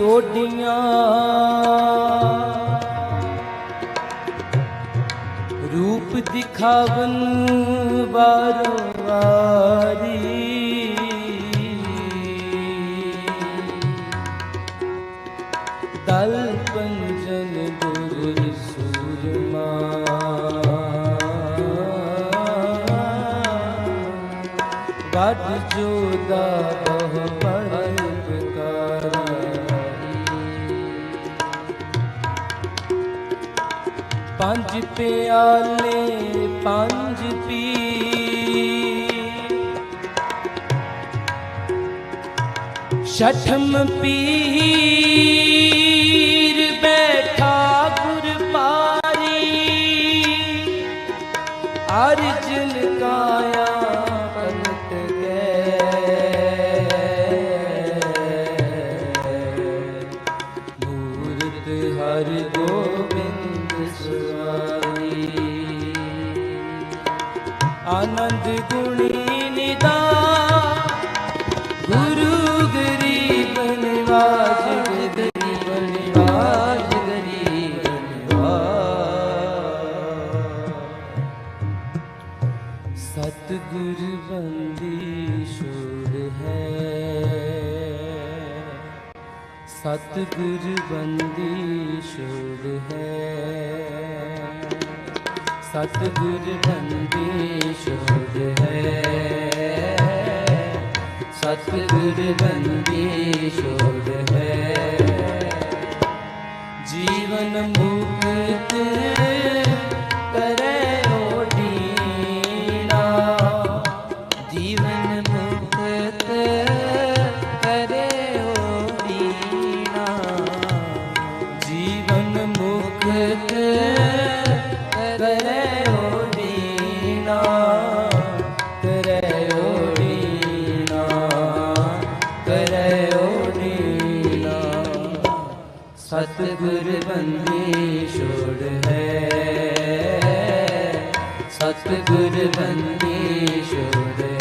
ਸੋਡੀਆਂ ਰੂਪ ਦਿਖਾਵਨ ਵਾਰੋ ਵਾਰੀ। ਦਲ ਪੰਜਨ ਗੁਰ ਸੂਰਮਾ। ਵੱਡ ਜੋਦਾ ਬਹੁ ਬੜ ਪੰਜ ਪਿਆਲੇ, ਪੰਜ ਪੀ ਛਠਮ ਪੀਰ ਬੈਠਾ ਗੁਰ ਪਾਰੀ। ਅਰਜਨ ਕਾਇਆ ਗਏ ਮੂਰਤ ਹਰ ਗੋਬਿੰਦ ਸਵਾਰੀ। ਆਨੰਦ ਗੁਣੀ ਨਿਦਾ, ਗੁਰੂ ਗਰੀਬ ਨਿਵਾਜ ਗਰੀਬ ਨਿਵਾਜ ਗਰੀਬ ਨਿਵਾਜ ਸਤਿਗੁਰ ਬੰਦੀ ਛੋੜ ਹੈ। ਸਤਿਗੁਰ ਬੰਦੀ ਛੋੜ ਹੈ। ਸਤਿਗੁਰ ਬੰਦੀ ਛੋੜ ਹੈ। ਸਤਿਗੁਰ ਬੰਦੀ ਛੋੜ ਹੈ। ਜੀਵਨ ਮੁਕਤ ਸਤਿਗੁਰ ਬੰਦੀ ਛੋੜ ਹੈ। ਸਤਿਗੁਰ ਬੰਦੀ ਛੋੜ